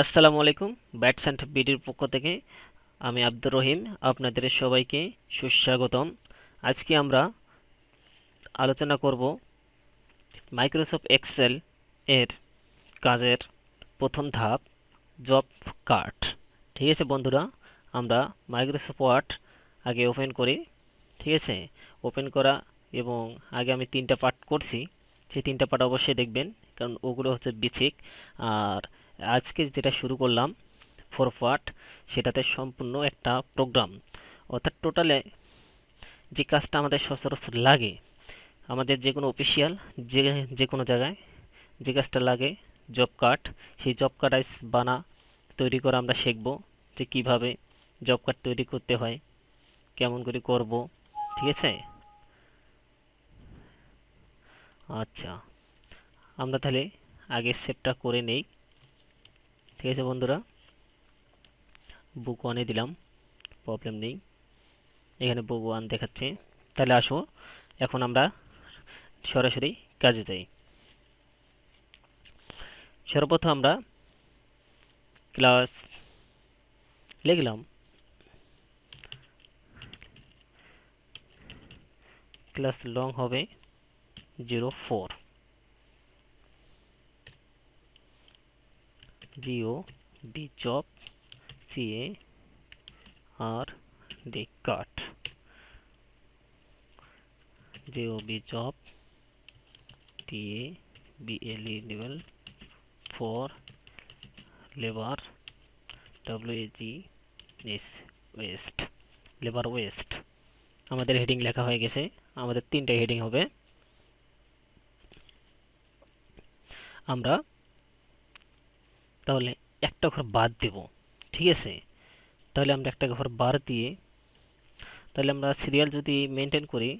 আসসালামু আলাইকুম bats and বিডির পক্ষ থেকে আমি আব্দুর রহিম, আপনাদের সবাইকে সুস্বাগতম। আজকে আমরা আলোচনা করব মাইক্রোসফট এক্সেল এর কাজের প্রথম ধাপ জব কার্ড ঠিক আছে বন্ধুরা, আমরা মাইক্রোসফট ওয়ার্ড আগে ওপেন করি। ঠিক আছে ওপেন করা এবং আগে আমি তিনটা পার্ট করছি। সেই তিনটা পার্ট অবশ্যই দেখবেন, কারণ ওগুলো হচ্ছে বিচিক আর আজকে যেটা শুরু করলাম ফোর পার্ট সেটাতে সম্পূর্ণ একটা প্রোগ্রাম অর্থাৎ টোটালে যে কাজটা আমাদের সচরাচর লাগে, আমাদের যে কোনো অফিসিয়াল যে যে কোনো জায়গায় যে কাজটা লাগে জব কার্ড সেই জব কার্ড আইস বানা তৈরি করা আমরা শিখব যে কীভাবে জব কার্ড তৈরি করতে হয়, কেমন করে করব, ঠিক আছে? আচ্ছা আমরা তাহলে আগে সেভটা করে নেই। ঠিক আছে বন্ধুরা। বুক ওয়ানে দিলাম প্রবলেম নেই। এখানে বুক ওয়ান দেখাচ্ছে। তাহলে আসো, এখন আমরা সরাসরি কাজে যাই। সর্বপ্রথম আমরা ক্লাস লিখলাম। ক্লাস লং হবে জিরো ফোর জিও বি জব সিএ, আর D cut Jio B job TA, BLE level for, labour W G S waste, labour waste. আমাদের হেডিং লেখা হয়ে গেছে। আমাদের তিনটা হেডিং হবে। আমরা তাহলে একটা ঘর বাদ দেব, ঠিক আছে? তাহলে আমরা একটা ঘর বার দিয়ে, তাহলে আমরা সিরিয়াল যদি মেনটেন করি,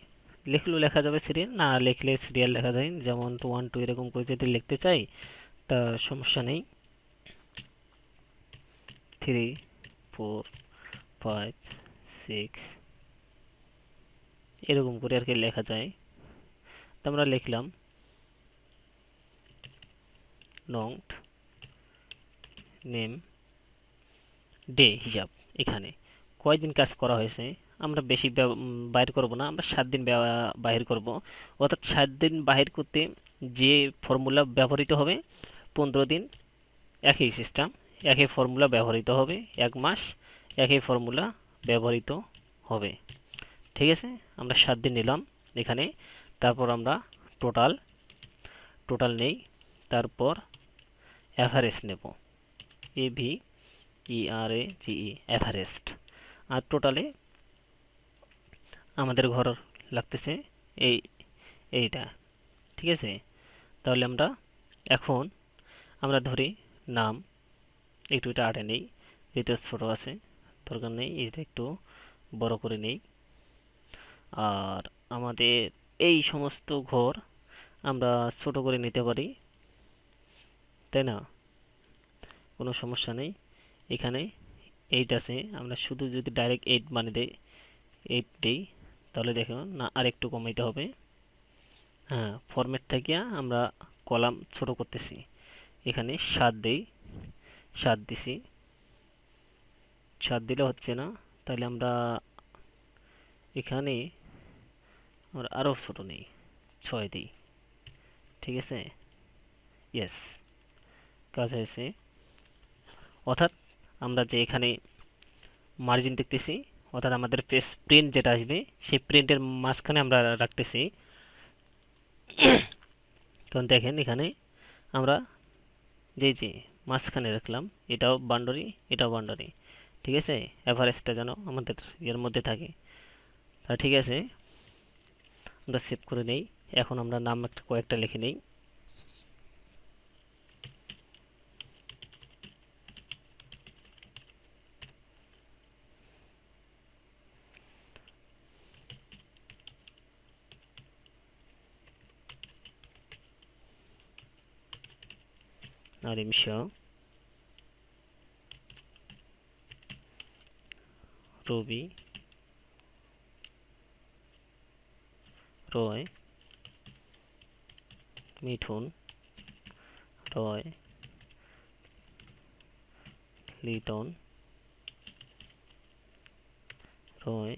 লিখলেও লেখা যাবে সিরিয়াল না লিখলে সিরিয়াল লেখা যায় যেমন টু ওয়ান টু এরকম করে যদি লিখতে চাই, তা সমস্যা নেই। থ্রি ফোর ফাইভ সিক্স এরকম করে আর কি লেখা যায়। তো আমরা লিখলাম নংট নেম ডে হিসাব এখানে। কয়দিন কাজ করা হয়েছে? আমরা বেশি বাইর করব না, আমরা সাত দিন বাহির করব। অর্থাৎ সাত দিন বাহির করতে যে ফর্মুলা ব্যবহৃত হবে, পনেরো দিন একই সিস্টেম একই ফর্মুলা ব্যবহৃত হবে, এক মাস একই ফর্মুলা ব্যবহৃত হবে। ঠিক আছে? আমরা সাত দিন নিলাম এখানে। তারপর আমরা টোটাল টোটাল নেই। তারপর অ্যাভারেজ নেব। এ ভি ই আর এ জিই অ্যাভারেস্ট আর টোটালে আমাদের ঘর লাগতেছে এই, এইটা। ঠিক আছে? তাহলে আমরা এখন, আমরা ধরি নাম। একটু এটা আটে নেই, এটা ছোটো আছে, দরকার নেই, এটা একটু বড় করে নেই। আর আমাদের এই সমস্ত ঘর আমরা ছোট করে নিতে পারি, তাই না? কোনো সমস্যা নেই। এখানে এইট আছে। আমরা শুধু যদি ডাইরেক্ট এইট মানে দেই এইট দিই, তাহলে দেখুন না আর একটু কমাইতে হবে। হ্যাঁ ফরম্যাট থেকে আমরা কলাম ছোট করতেছি। এখানে সাত দেই, সাত দিছি। সাত দিলে হচ্ছে না। তাহলে আমরা এখানে আমরা আরও ছোট নেই, ছয় দিই। ঠিক আছে? ইয়েস কাজ হয়েছে। অর্থাৎ আমরা যে এখানে মার্জিন দেখতেছি, অর্থাৎ আমাদের পেস প্রিন্ট যেটা আসবে, সেই প্রিন্টের মাঝখানে আমরা রাখতেছি। কারণ দেখেন এখানে আমরা যে যে মাঝখানে রাখলাম, এটাও বান্ডারি এটাও বান্ডারি ঠিক আছে? অ্যাভারেজটা যেন আমাদের এর মধ্যে থাকে। তা ঠিক আছে, আমরা সেভ করে নেই। এখন আমরা নাম একটা, কয়েকটা লিখে নেই। Alayım şu. Ruby. Roy. Mithun রয় লিটন রয়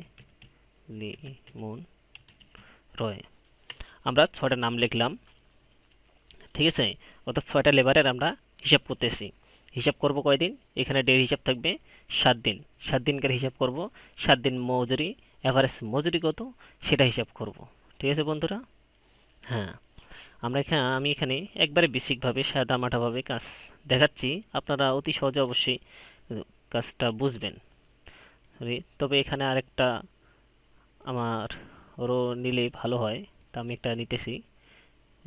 লিমন রয় আমরা ছয়টা নাম লিখলাম। ঠিক আছে? অর্থাৎ ছয়টা লেবারের আমরা হিসাব করতেছি। হিসাব করব কয়দিন এখানে ডের হিসাব থাকবে সাত দিন। সাত দিনকার হিসাব করব। সাত দিন মজুরি অ্যাভারেজ মজুরি কত? সেটা হিসাব করব। ঠিক আছে বন্ধুরা? হ্যাঁ। আমরা এখানে আমি এখানে একবারে বেসিকভাবে সাদা মাটাভাবে কাজ দেখাচ্ছি। আপনারা অতি সহজে অবশ্যই কাজটা বুঝবেন। তবে এখানে আরেকটা আমার রো নিলে ভালো হয়। তা আমি একটা নিতেছি।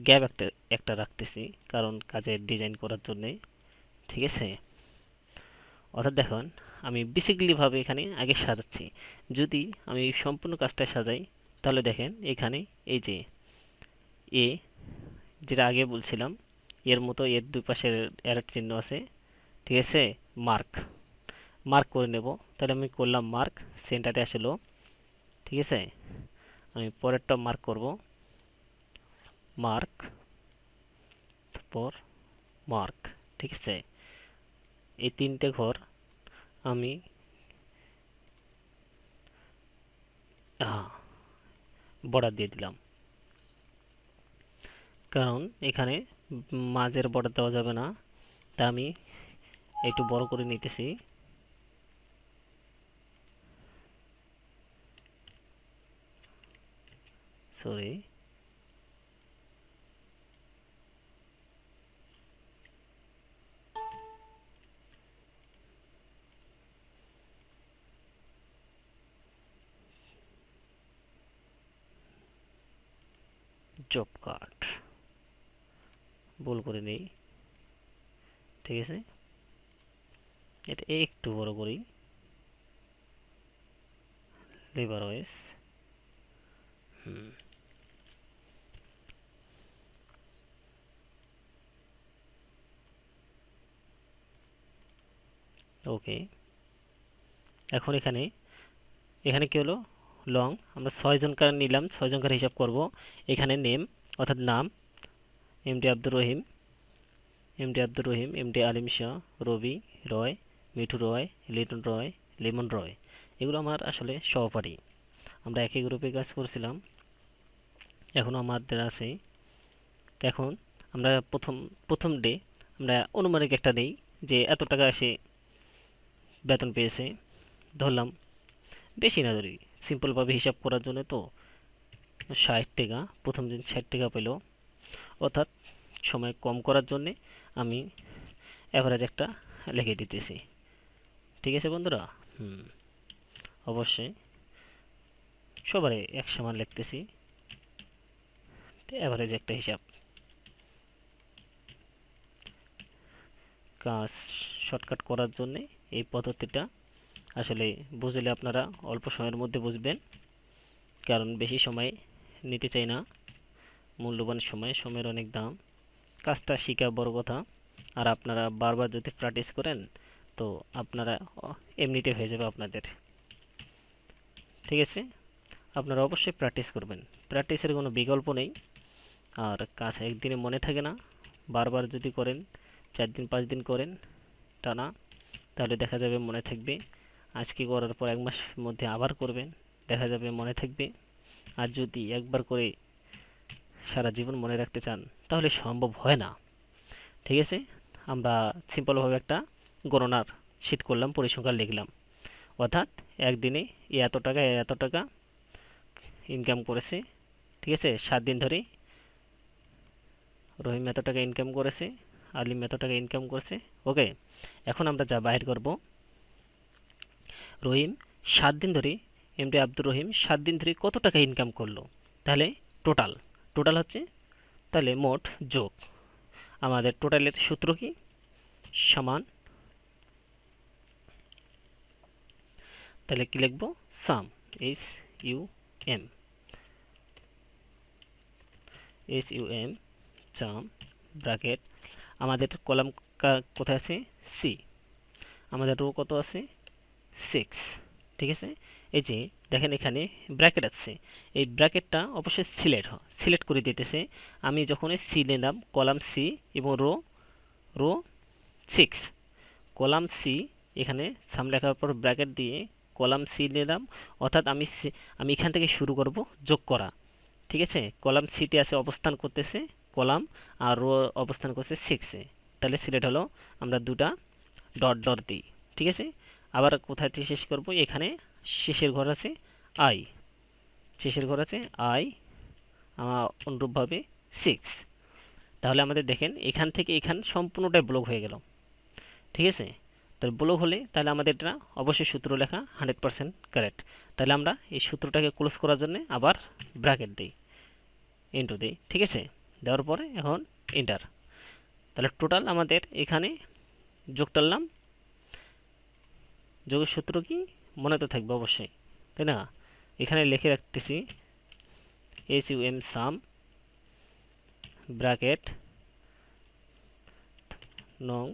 গ্যাপ একটা একটা রাখতেছি, কারণ কাজের ডিজাইন করার জন্যে। ঠিক আছে? অর্থাৎ দেখুন, আমি বেসিক্যালিভাবে এখানে আগে সাজাচ্ছি। যদি আমি সম্পূর্ণ কাজটা সাজাই, তাহলে দেখেন এখানে এই যে এ যেটা আগে বলছিলাম, এর মতো এর দুই পাশের অ্যারেট চিহ্ন আছে। ঠিক আছে? মার্ক মার্ক করে নেব। তাহলে আমি করলাম মার্ক সেন্টারে আসলো। ঠিক আছে? আমি পরেরটা মার্ক করব। মার্ক তারপর মার্ক ঠিক আছে? এই তিনটে ঘর আমি বর্ডার দিয়ে দিলাম। কারণ এখানে মাঝের বর্ডার দেওয়া যাবে না। তা আমি একটু বড় করে নিতেছি। সরি জব কার্ড ভুল করে নেই। ঠিক আছে? এটা একটু বড় করি। Labour waste. হুম। ওকে। এখন এখানে এখানে কি হলো? লং আমরা ছয়জনকার নিলাম ছয়জনকার হিসাব করব। এখানে নেম অর্থাৎ নাম M MD Abdur Rahim M MD Abdur Rahim MD Alim Shah, Rabi Roy, Mithu Roy, Liton Roy, Lemon Roy. এগুলো আমার আসলে সহপাঠী। আমরা একই গ্রুপে কাজ করছিলাম। এখনও আমাদের আছে। এখন আমরা প্রথম প্রথম ডে আমরা অনুমানিক একটা নেই যে এত টাকা এসে বেতন পেয়েছে। ধরলাম বেশি না ধরি। সিম্পলভাবে হিসাব করার জন্য তো ষাট টাকা, প্রথম দিন ষাট টাকা পেল। অর্থাৎ সময় কম করার জন্যে আমি অ্যাভারেজ একটা লিখে দিতেছি। ঠিক আছে বন্ধুরা? হুম, অবশ্যই সবারই এক সমান লিখতেছি। অ্যাভারেজ একটা হিসাব। কাজ শর্টকাট করার জন্যে এই পদ্ধতিটা আসলে বুঝলে আপনারা অল্প সময়ের মধ্যে বুঝবেন। কারণ বেশি সময় নিতে চাই না। মূল্যবান সময়, সময়ের অনেক দাম। কাজটা শেখা বড় কথা। আর আপনারা বারবার যদি প্র্যাকটিস করেন, তো আপনারা এমনিতে হয়ে যাবে আপনাদের। ঠিক আছে? আপনারা অবশ্যই প্র্যাকটিস করবেন। প্র্যাকটিসের কোনো বিকল্প নেই। আর কাজ একদিনে মনে থাকে না। বারবার যদি করেন, চার দিন, পাঁচ দিন করেন টানা, তাহলে দেখা যাবে মনে থাকবে আজকে করার পর এক মাসের মধ্যে আবার করবেন, দেখা যাবে মনে থাকবে। আর যদি একবার করে সারা জীবন মনে রাখতে চান, তাহলে সম্ভব হয় না। ঠিক আছে? আমরা সিম্পলভাবে একটা গণনার শীট করলাম, পরিসংখ্যান লিখলাম। অর্থাৎ একদিনে এত টাকা এত টাকা ইনকাম করেছে। ঠিক আছে? সাত দিন ধরে রহিম এত টাকা ইনকাম করেছে, আলিম এত টাকা ইনকাম করেছে। ওকে এখন আমরা যা বাহির করব রহিম, সাত দিন ধরে এমডি আব্দুর রহিম সাত দিন ধরে কত টাকা ইনকাম করল? তাহলে টোটাল টোটাল হচ্ছে তাহলে মোট যোগ। আমাদের টোটালের সূত্র কি? সমান তাহলে কি লিখব? Sum S U M S U M চাম ব্র্যাকেট আমাদের কলাম কোথায় আছে? সি আমাদের রো কত আছে? সিক্স ঠিক আছে? এই যে, দেখেন এখানে ব্র্যাকেট আছে। এই ব্র্যাকেটটা অবশ্যই সিলেক্ট সিলেক্ট করে দিতেছে। আমি যখন সি নিলাম কলাম সি এবং row row six column C এখানে সাম লেখার পর ব্র্যাকেট দিয়ে কলাম সি নিলাম। অর্থাৎ আমি আমি এখান থেকে শুরু করব যোগ করা। ঠিক আছে? কলাম সিতে আছে অবস্থান করতেছে কলাম আর রো অবস্থান করছে সিক্সে তাহলে সিলেক্ট হলো, আমরা দুটা ডট ডট দিই। ঠিক আছে? আবার কোথায় থেকে শেষ করব? এখানে শেষের ঘর আছে আই শেষের ঘর আছে আই আমার অনুরূপভাবে সিক্স তাহলে আমাদের দেখেন, এখান থেকে এখান সম্পূর্ণটাই ব্লক হয়ে গেল। ঠিক আছে? তাহলে ব্লক হলে তাহলে আমাদের এটা অবশ্যই সূত্র লেখা হান্ড্রেড পারসেন্ট কারেক্ট তাহলে আমরা এই সূত্রটাকে ক্লোজ করার জন্য আবার ব্র্যাকেট দিই। ইন্টু দিই। ঠিক আছে? দেওয়ার পরে এখন এন্টার তাহলে টোটাল আমাদের এখানে যোগ টানলাম যোগের সূত্র কি? মনে তো থাকবে অবশ্যই, তাই না? এখানে লিখে রাখতেছি H U M sum bracket নং।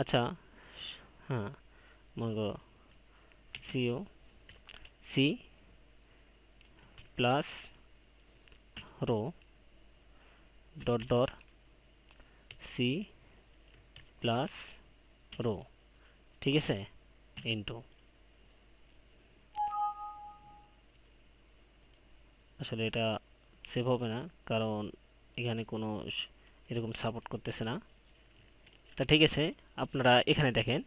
আচ্ছা হ্যাঁ মঙ্গ CO C plus row dot dot C plus row ঠিক আছে? ইন্টু আসলে এটা সেভ হবে না, কারণ এখানে কোনো এরকম সাপোর্ট করতেছে না। তা ঠিক আছে, আপনারা এখানে দেখেন,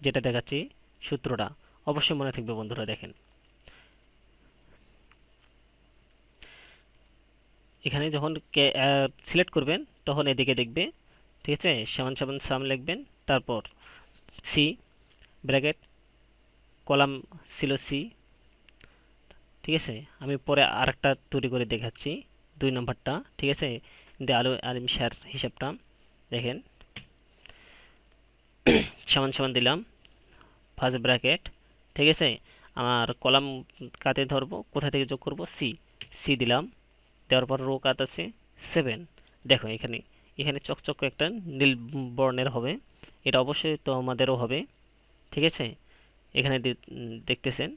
যেটা দেখাচ্ছি সূত্রটা। অবশ্যই মনে থাকবে বন্ধুরা, দেখেন। এখানে যখন সিলেক্ট করবেন, তখন এদিকে দেখবে ঠিক আছে? সেভেন সেভেন সাম লিখবেন। তারপর সি ব্র্যাকেট, কলাম ছিল সি ঠিক আছে? আমি পরে আরেকটা তৈরি করে দেখাচ্ছি দুই নম্বরটা। ঠিক আছে? কিন্তু আলু আলিম স্যার হিসাবটা। দেখেন। সমান সমান দিলাম। First bracket. ঠিক আছে? আমার কলাম কাতে ধরবো কোথা থেকে যোগ করব? সি সি দিলাম। দেওয়ার পর রো কাত আছে। সেভেন দেখো এখানে এখানে চকচক একটা নীল বর্ণের হবে। এটা অবশ্যই তো আমাদেরও হবে। ঠিক আছে? এখানে দেখতেছেন।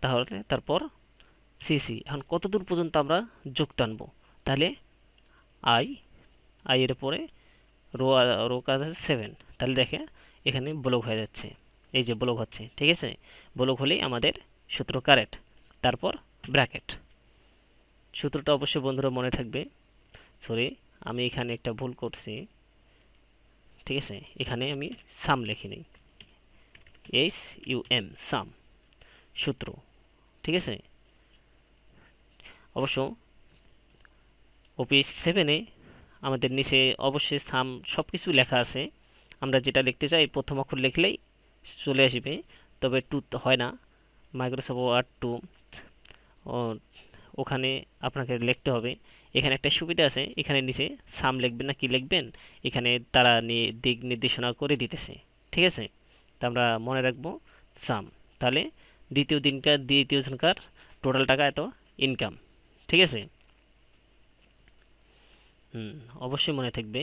তাহলে তারপর সি সি। এখন কত দূর পর্যন্ত আমরা যোগ টানবো? তাহলে আই আই এর পরে রো রো কাজ আছে সেভেন। তাহলে দেখে এখানে ব্লক হয়ে যাচ্ছে। এই যে ব্লক হচ্ছে। ঠিক আছে? ব্লক হলেই আমাদের সূত্র কারেক্ট। তারপর ব্র্যাকেট। সূত্রটা অবশ্যই বন্ধুরা মনে থাকবে। সরি আমি এখানে একটা ভুল করছি। ঠিক আছে? এখানে আমি সাম লিখি নিই। এইচ ইউ এম সাম সূত্র। ঠিক আছে? অবশ্য অফিস সেভেনে আমাদের নিচে অবশ্যই সাম সব কিছু লেখা আছে। আমরা যেটা লিখতে চাই, প্রথম অক্ষর লিখলেই চলে আসবে। তবে টু হয় না। মাইক্রোসফট ওয়ার্ড টু ওখানে আপনাকে লিখতে হবে। এখানে একটা সুবিধা আছে, এখানে নিচে সাম লিখবেন না কি লিখবেন, এখানে তারা নিয়ে দিক নির্দেশনা করে দিতেছে, ঠিক আছে? তা আমরা মনে রাখব সাম। তাহলে দ্বিতীয় দিনকার, দ্বিতীয় জনকার টোটাল টাকা এত ইনকাম ঠিক আছে? হুম, অবশ্যই মনে থাকবে।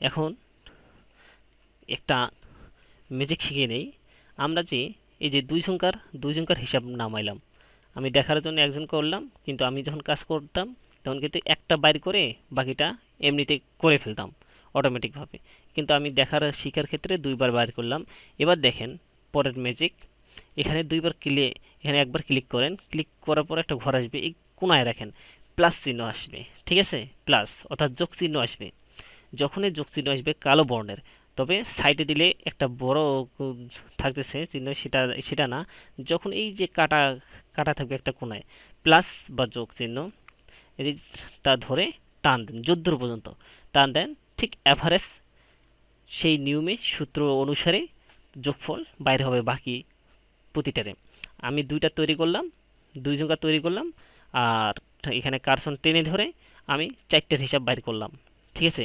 এখন একটা ম্যাজিক শিখিয়ে নেই। আমরা যে, এই যে দুই সংখ্যার দুই সংখ্যার হিসাব নামাইলাম আমি দেখার জন্য একজন করলাম, কিন্তু আমি যখন কাজ করতাম, তখন কিন্তু একটা বাইর করে বাকিটা এমনিতে করে ফেলতাম অটোমেটিকভাবে কিন্তু আমি দেখার শিখার ক্ষেত্রে দুইবার বাইর করলাম। এবার দেখেন, পরের ম্যাজিক এখানে দুইবার ক্লিক এখানে একবার ক্লিক করেন। ক্লিক করার পর একটা ঘর আসবে, এই কোনায় রাখেন। প্লাস চিহ্ন আসবে, ঠিক আছে? প্লাস অর্থাৎ যোগ চিহ্ন আসবে। যখনই যোগ চিহ্ন আসবে, কালো বর্ণের। তবে সাইডে দিলে একটা বড় থাকতেছে, চিহ্ন সেটা সেটা না। যখন এই যে কাটা কাটা থাকবে একটা কোনায় প্লাস বা যোগ চিহ্ন তা ধরে টান দেন যদ্দূর পর্যন্ত টান দেন, ঠিক অ্যাভারেজ সেই নিয়মে সূত্র অনুসারে যোগফল বাইরে হবে বাকি প্রতিটারে। আমি দুইটা তৈরি করলাম, দুই সংখ্যা তৈরি করলাম, আর এখানে কারসন টেনে ধরে আমি চারটের হিসাব বাইর করলাম। ঠিক আছে?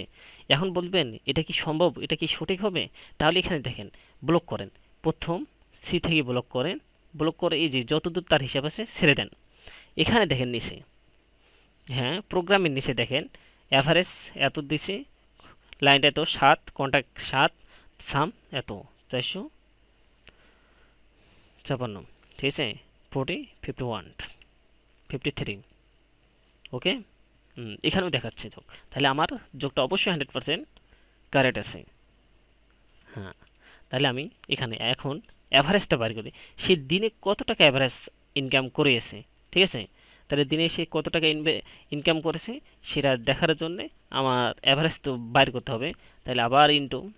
এখন বলবেন, এটা কি সম্ভব? এটা কি সঠিক হবে? তাহলে এখানে দেখেন ব্লক করেন। প্রথম সি থেকে ব্লক করেন। ব্লক করে এই যে যতদূর তার হিসাব আছে, ছেড়ে দেন। এখানে দেখেন নিচে। হ্যাঁ প্রোগ্রামের নিচে দেখেন। অ্যাভারেজ এত দিছে লাইনটা এত, সাত কন্ট্যাক্ট সাত সাম এত, চারশো ছাপান্ন। ঠিক আছে? Forty fifty one fifty three okay এখানেও দেখাচ্ছে যোগ। তাহলে আমার যোগটা অবশ্যই হান্ড্রেড পার্সেন্ট কারেক্ট আছে। হ্যাঁ তাহলে আমি এখানে এখন অ্যাভারেজটা বার করি। সে দিনে কত টাকা অ্যাভারেজ ইনকাম করেছে, ঠিক আছে? তাহলে দিনে সে কত টাকা ইনকাম করেছে, সেটা দেখার জন্যে আমার অ্যাভারেজ তো বাইর করতে হবে। তাহলে আবার ইন্টু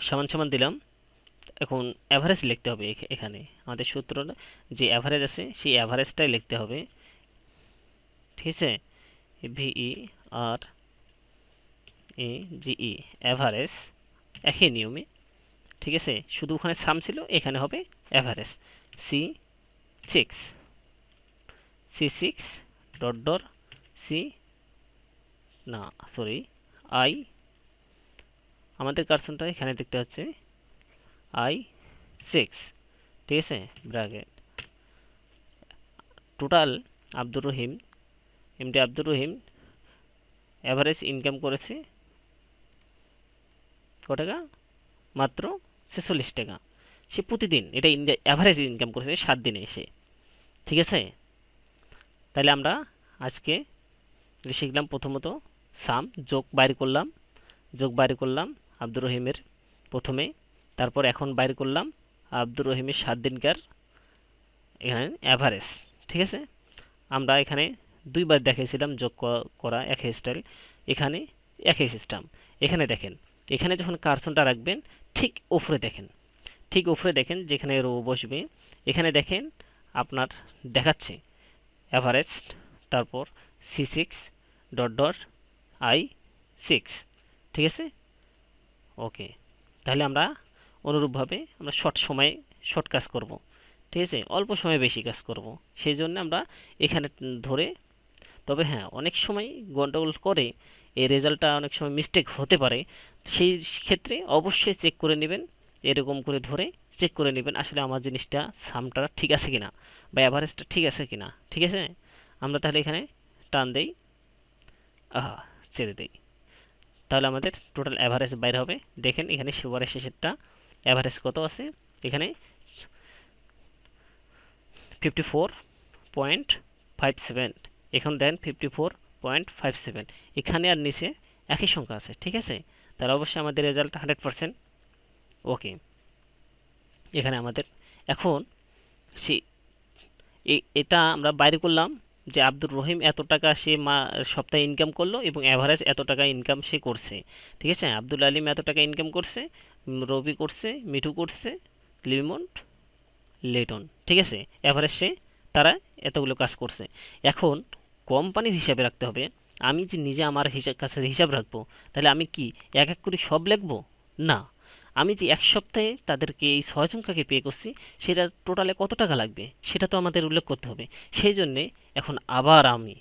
সমান সমান দিলাম। এখন অ্যাভারেজ লিখতে হবে এখ- এখানে। আমাদের সূত্রটা যে অ্যাভারেজ আছে, সেই অ্যাভারেজটাই লিখতে হবে। ঠিক আছে? ভিই আর এ জিই অ্যাভারেজ একই নিয়মে। ঠিক আছে? শুধু ওখানে সাম ছিল, এখানে হবে average C six C six dot dot C না সরি আই আমাদের কার্সনটা এখানে দেখতে হচ্ছে আই সিক্স ঠিক আছে? Bracket total Abdur Rahim MD Abdur Rahim average income করেছে ক টাকা? মাত্র ছেচল্লিশ টাকা। সে প্রতিদিন এটা অ্যাভারেজ ইনকাম করেছে সাত দিনে এসে। ঠিক আছে? তাহলে আমরা আজকে শিখলাম প্রথমত সাম যোগ বাইর করলাম। যোগ বাইর করলাম আব্দুর রহিমের প্রথমে। তারপর এখন বাইর করলাম আব্দুর রহিমের সাত দিনকার এখানে অ্যাভারেজ ঠিক আছে? আমরা এখানে দুইবার দেখিয়েছিলাম যোগ করা একই স্টাইল এখানে একই সিস্টেম এখানে দেখেন, এখানে যখন কার্সনটা রাখবেন, ঠিক উপরে দেখেন, ঠিক উপরে দেখেন যেখানে রো বসবে, এখানে দেখেন আপনার দেখাচ্ছে অ্যাভারেজ তারপর C six dot dot I six ঠিক আছে? ওকে তাহলে আমরা অনুরূপভাবে আমরা শর্ট সময়ে শর্ট কাজ করব, ঠিক আছে? অল্প সময়ে বেশি কাজ করব, সেই জন্য আমরা এখানে ধরে তবে হ্যাঁ অনেক সময় গন্ডগোল করে এই রেজাল্টটা অনেক সময় মিস্টেক হতে পারে। সেই ক্ষেত্রে অবশ্যই চেক করে নেবেন, এরকম করে ধরে চেক করে নেবেন আসলে আমার জিনিসটা সামটা ঠিক আছে কিনা বা অ্যাভারেজটা ঠিক আছে কিনা, ঠিক আছে? আমরা তাহলে এখানে টান দেই, আহা, ছেড়ে দেই। তাহলে আমাদের টোটাল অ্যাভারেজ বাইর হবে। দেখেন এখানে সুপারের শেষেরটা অ্যাভারেজ কত আছে? এখানে fifty four point five seven এখন দেন fifty four point five seven এখানে আর নিচে একই সংখ্যা আছে, ঠিক আছে? তাহলে অবশ্যই আমাদের রেজাল্ট হান্ড্রেড পারসেন্ট ওকে এখানে আমাদের, এখন সে এটা আমরা বাইরে করলাম যে আব্দুর রহিম এত টাকা সে মা, সপ্তাহে ইনকাম করল এবং অ্যাভারেজ এত টাকা ইনকাম সে করছে, ঠিক আছে? আব্দুল আলিম এত টাকা ইনকাম করছে, রবি করছে, মিঠু করছে লিমন্ড লেটন, ঠিক আছে? অ্যাভারেজ সে, তারা এতগুলো কাজ করছে। এখন কোম্পানির হিসাবে রাখতে হবে। আমি যে নিজে আমার হিসাব কাছের হিসাব রাখব, তাহলে আমি কি এক এক করে সব লিখব? না। আমি যে এক সপ্তাহে তাদেরকে এই সংখ্যাকে পে করছি, সেটা টোটালে কত টাকা লাগবে? সেটা তো আমাদের উল্লেখ করতে হবে। সেই জন্যে এখন আবার আমি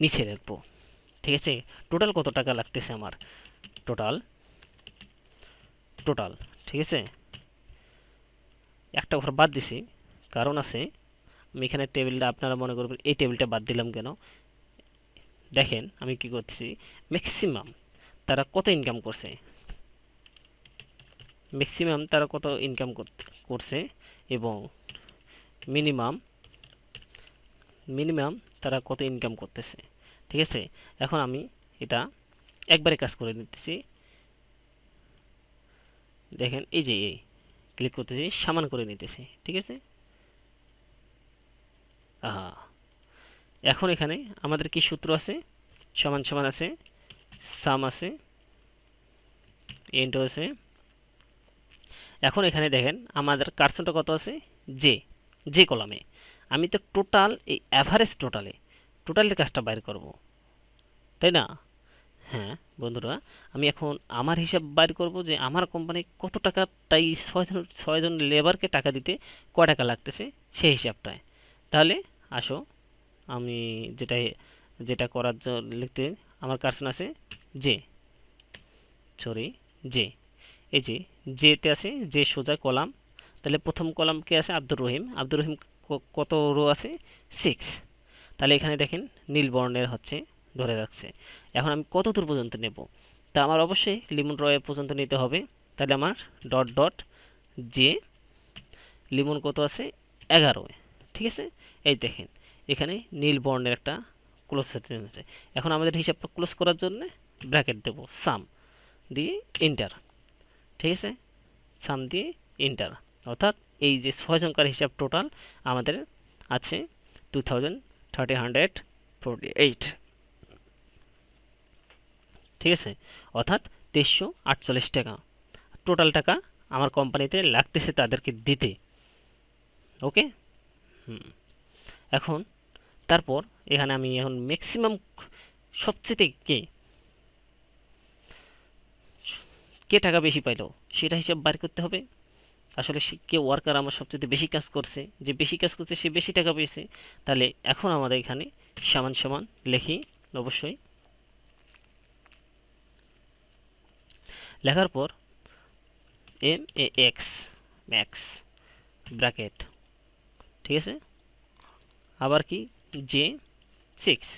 নিচে রাখব। ঠিক আছে? টোটাল কত টাকা লাগতেছে আমার? টোটাল টোটাল ঠিক আছে? একটা ঘর বাদ দিছি। কারণ আছে এখানে টেবিলটা আপনারা মনে করবেন, এই টেবিলটা বাদ দিলাম কেন? দেখেন আমি কি করছি ম্যাক্সিমাম তারা কত ইনকাম করছে? ম্যাক্সিমাম তারা কত ইনকাম করছে এবং মিনিমাম মিনিমাম তারা কত ইনকাম করতেছে, ঠিক আছে? এখন আমি এটা একবারে কাজ করে নিতেছি। দেখেন এই যে এই ক্লিক করতেছি, সামান করে নিতেছি, ঠিক আছে? এখন এখানে আমাদের কি সূত্র আছে? সমান সমান আছে সাম আছে এন্টো আছে। এখন এখানে দেখেন আমাদের কার্সনটা কত আছে? জে জে কলামে আমি তো টোটাল এই অ্যাভারেজ টোটালে টোটালের কাজটা বাইর করব। তাই না? হ্যাঁ বন্ধুরা, আমি এখন আমার হিসাব বাইর করব যে আমার কোম্পানি কত টাকা, তাই ছয়জন ছয়জন লেবারকে টাকা দিতে ক টাকা লাগতেছে সেই হিসাবটায়। তাহলে আসো, আমি যেটা যেটা করার জন্য লিখতে আমার কার্সন আছে জে সরি জে এই যে জেতে আছে যে সোজা কলাম, তাহলে প্রথম কলাম কে আছে? আব্দুর রহিম। আব্দুর রহিম কত রো আছে? সিক্স তাহলে এখানে দেখেন নীল বর্ণের হচ্ছে, ধরে রাখছে। এখন আমি কত দূর পর্যন্ত নেব? তা আমার অবশ্যই লিমন রয়ের পর্যন্ত নিতে হবে। তাহলে আমার ডট ডট জে লিমন কত আছে? এগারো। ঠিক আছে? এই দেখেন, এখানে নীল বর্ণের একটা ক্লোজ হচ্ছে এখন আমাদের হিসাবটা ক্লোজ করার জন্য ব্র্যাকেট দেব সাম দিয়ে ইন্টার ঠিক আছে? সাম দিয়ে ইন্টার অর্থাৎ এই যে ছয় সংখ্যার হিসাব টোটাল আমাদের আছে two thousand thirty hundred eight ঠিক আছে? অর্থাৎ তেইশশো আটচল্লিশ টাকা। টোটাল টাকা আমার কোম্পানিতে লাগতেছে তাদেরকে দিতে ওকে এখন, তারপর এখানে আমি এখন ম্যাক্সিমাম সবচেয়ে কে? কে টাকা বেশি পাইলো? সেটা হিসাব বার করতে হবে। আসলে সে কে ওয়ার্কার আমার সবচেয়ে বেশি কাজ করছে। যে বেশি কাজ করছে, সে বেশি টাকা পেয়েছে। তাহলে এখন আমাদের এখানে সমান সমান লেখি, অবশ্যই। লেখার পর M A X max bracket ঠিক আছে? আবার কি? জে সিক্স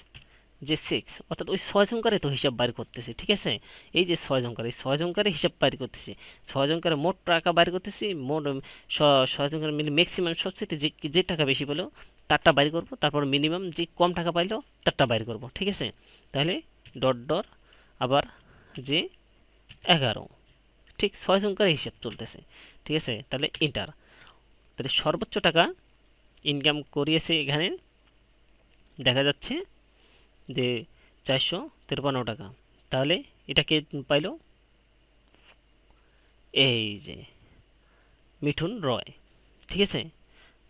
যে সিক্স অর্থাৎ ওই ছয় সংখ্যারে তো হিসাব বাইর করতেছি, ঠিক আছে? এই যে ছয় সংখ্যার এই ছয় সংখ্যারে হিসাব বাইর করতেছি। ছয় সংখ্যারে মোট টাকা বাইর করতেছি, মোট ছয় সংখ্যার মিলে ম্যাক্সিমাম সবচেয়ে যে যে টাকা বেশি পেল, তারটা বাইর করব, তারপর মিনিমাম যে কম টাকা পাইলো, তারটা বাইর করব, ঠিক আছে? তাহলে ডট ডট, আবার যে এগারো, ঠিক, ছয় সংখ্যার হিসাব চলতেছে, ঠিক আছে? তাহলে ইন্টার তাহলে সর্বোচ্চ টাকা ইনকাম করিয়েছে এখানে, দেখা যাচ্ছে যে চারশো তেরপান্ন টাকা। তাহলে এটা কে পাইল? এই যে, মিঠুন রয়, ঠিক আছে?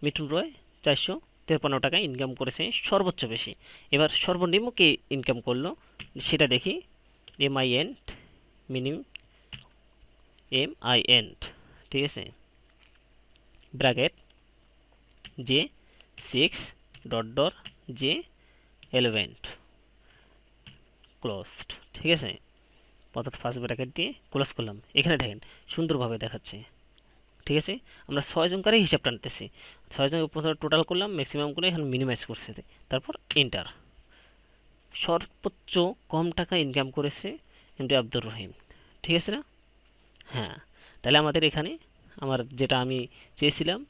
মিঠুন রয় চারশো তেরপান্ন টাকা ইনকাম করেছে, সর্বোচ্চ বেশি। এবার সর্বনিম্ন কে ইনকাম করল? সেটা দেখি। M I N min M I N ঠিক আছে? Bracket J six dot dot J eleven closed ঠিক আছে? অর্থাৎ ফার্স্ট ব্র্যাকেট দিয়ে ক্লোজ করলাম। এখানে দেখেন, সুন্দরভাবে দেখাচ্ছে, ঠিক আছে? আমরা ছয় জনকারে হিসাব টানতেছি। ছয় জন প্রথমে টোটাল করলাম ম্যাক্সিমাম করে এখন মিনিমাইজ করছে তারপর ইন্টার সর্বোচ্চ কম টাকা ইনকাম করেছে এমডি আব্দুর রহিম, ঠিক আছে না? হ্যাঁ তাহলে আমাদের এখানে আমার যেটা আমি চেয়েছিলাম,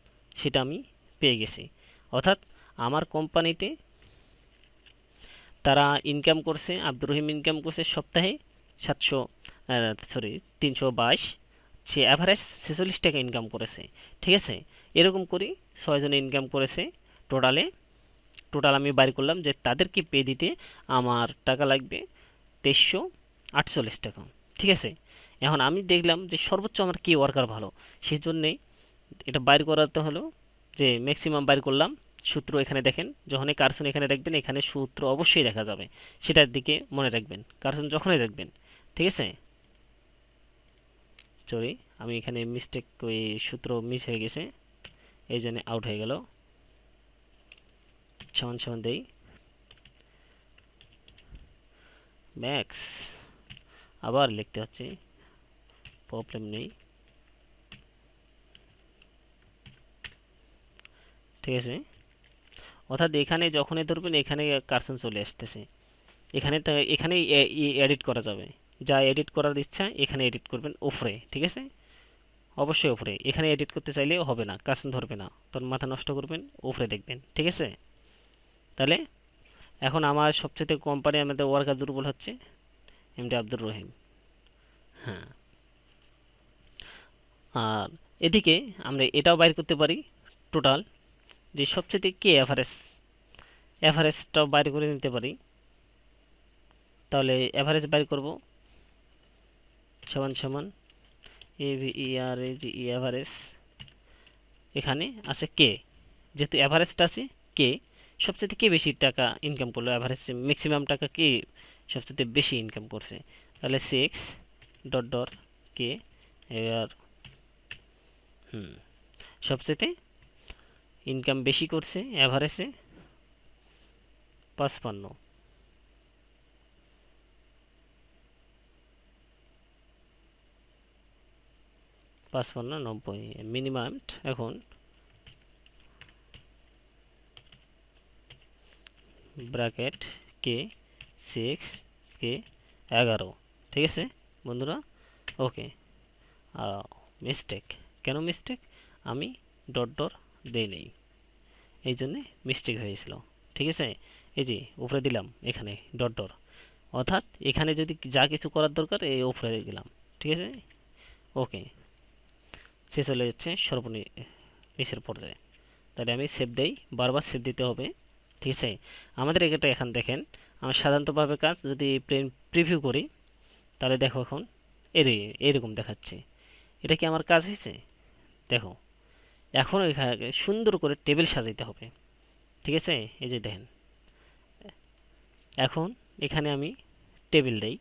সেটা আমি পেয়ে গেছি। অর্থাৎ আমার কোম্পানিতে তারা ইনকাম করছে, আব্দুর রহিম ইনকাম করছে সপ্তাহে সাতশো সরি তিনশো বাইশ। সে অ্যাভারেজ ছেচল্লিশ টাকা ইনকাম করেছে। ঠিক আছে? এরকম করি ছয়জনে ইনকাম করেছে টোটালে টোটাল আমি বাড়ি করলাম যে তাদেরকে পে দিতে আমার টাকা লাগবে তেইশশো আটচল্লিশ টাকা। ঠিক আছে? এখন আমি দেখলাম যে সর্বোচ্চ আমার কি ওয়ার্কার ভালো। সেই জন্যেই এটা বাইর করাতে হলো যে ম্যাক্সিমাম বাইর করলাম, সূত্র এখানে দেখেন, যখনই কারসন এখানে রাখবেন, এখানে সূত্র অবশ্যই দেখা যাবে। সেটার দিকে মনে রাখবেন কারসন যখনই রাখবেন, ঠিক আছে? সরি আমি এখানে মিস্টেক ওই সূত্র মিস হয়ে গেছে, এই জন্য আউট হয়ে গেল। সমান সমান দেই। ম্যাক্স আবার লিখতে হচ্ছে প্রবলেম নেই। ঠিক আছে? অর্থাৎ এখানে যখনই ধরবেন, এখানে কার্সন চলে আসতেছে। এখানে এখানে এডিট করা যাবে। যা এডিট করার ইচ্ছা, এখানে এডিট করবেন ওফরে ঠিক আছে? অবশ্যই ওপরে এখানে এডিট করতে চাইলে হবে না, কার্সন ধরবে না। তখন মাথা নষ্ট করবেন ওপরে দেখবেন, ঠিক আছে? তাহলে, এখন আমার সবচেয়ে কোম্পানি আমাদের ওয়ার্কার দুর্বল হচ্ছে এম এমডি আব্দুর রহিম। হ্যাঁ। আর এদিকে আমরা এটাও বাইর করতে পারি টোটাল যে সবচেয়ে কে অ্যাভারেজ অ্যাভারেজটাও বাইর করে নিতে পারি। তাহলে অ্যাভারেজ বাইর করব। সমান সমান A V E R A G E average এখানে আছে কে যেহেতু অ্যাভারেজটা আছে কে সবচেয়ে কে বেশি টাকা ইনকাম করল? অ্যাভারেজ ম্যাক্সিমাম টাকা কে সবচেয়ে বেশি ইনকাম করছে? তাহলে সিক্স ডট ডট কে এবার, হুম, সবচেয়ে ইনকাম বেশি করছে অ্যাভারেজে পাঁচপান্ন। পাঁচপান্ন, নব্বই, মিনিমাম এখন। ব্র্যাকেট কে, সিক্স কে, এগারো। ঠিক আছে বন্ধুরা? ওকে। মিস্টেক কেন মিস্টেক আমি ডট ডট দেই নেই। এই জন্যে মিস্টেক হয়েছিল। ঠিক আছে? এই যে, উপরে দিলাম, এখানে ডট ডট অর্থাৎ এখানে যদি যা কিছু করার দরকার, এই উপরে গেলাম। ঠিক আছে? ওকে সে চলে যাচ্ছে সর্বনি নিচের পর্যায়ে। তাহলে আমি সেভ দেই, বারবার সেভ দিতে হবে। ঠিক আছে? আমাদের এটা এখন দেখেন আমি সাধারণতভাবে কাজ যদি প্রিন প্রিভিউ করি, তাহলে দেখো এখন এর এরকম দেখাচ্ছে। এটা কি আমার কাজ হয়েছে? দেখো। এখন এখানে সুন্দর করে টেবিল সাজাইতে হবে। ঠিক আছে? এই যে দেখেন। এখন এখানে আমি টেবিল দেই।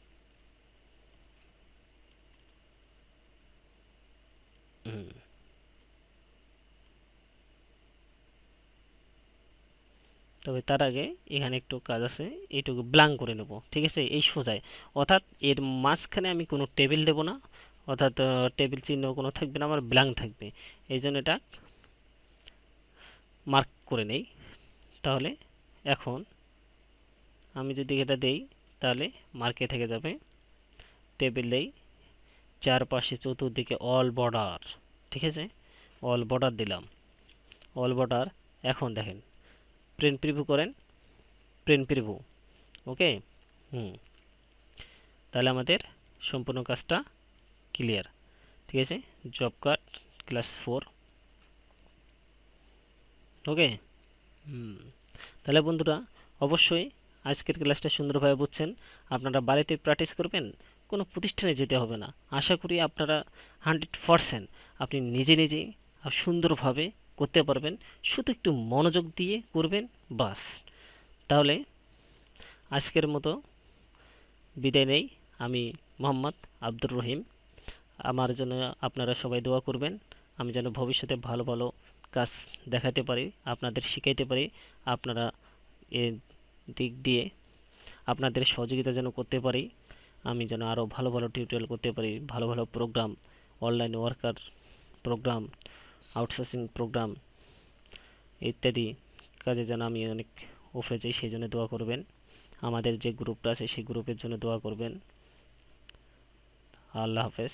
তবে তার আগে এখানে একটু কাজ আছে, এইটুকু ব্লাঙ্ক করে নেব। ঠিক আছে? এই সোজায়। অর্থাৎ এর মাঝখানে আমি কোনো টেবিল দেব না। অর্থাৎ টেবিল চিহ্ন কোনো থাকবে না, আমার ব্লাঙ্ক থাকবে। এই জন্য এটা মার্ক করে নেই। তাহলে এখন আমি যদি এটা দেই, তাহলে মার্কে থেকে যাবে। টেবিল দেই, চারপাশে চতুর্দিকে অল বর্ডার ঠিক আছে? অল বর্ডার দিলাম। অল বর্ডার এখন দেখেন প্রিন্ট প্রিভিউ করেন প্রিন্ট প্রিভিউ ওকে হুম। তাহলে আমাদের সম্পূর্ণ কাজটা ক্লিয়ার ঠিক আছে? Job card class four okay তাহলে বন্ধুরা, অবশ্যই আজকের ক্লাসটা সুন্দরভাবে বুঝছেন। আপনারা বাড়িতে প্র্যাকটিস করবেন, কোনো প্রতিষ্ঠানে যেতে হবে না। আশা করি আপনারা হান্ড্রেড পারসেন্ট আপনি নিজে নিজে সুন্দরভাবে করতে পারবেন। শুধু একটু মনোযোগ দিয়ে করবেন, বাস। তাহলে আজকের মতো বিদায় নেই। আমি মোহাম্মদ আব্দুর রহিম। আমার জন্য আপনারা সবাই দোয়া করবেন। আমি যেন ভবিষ্যতে ভালো ভালো কাজ দেখাতে পারি, আপনাদের শিখাইতে পারি, আপনারা এ দিক দিয়ে আপনাদের সহযোগিতা যেন করতে পারি। আমি যেন আরও ভালো ভালো টিউটোরিয়াল করতে পারি, ভালো ভালো program online worker program outsourcing program ইত্যাদি কাজে যেন আমি অনেক উপরে যাই, সেই জন্য দোয়া করবেন। আমাদের যে গ্রুপটা আছে, সেই গ্রুপের জন্য দোয়া করবেন। আল্লাহ হাফেজ।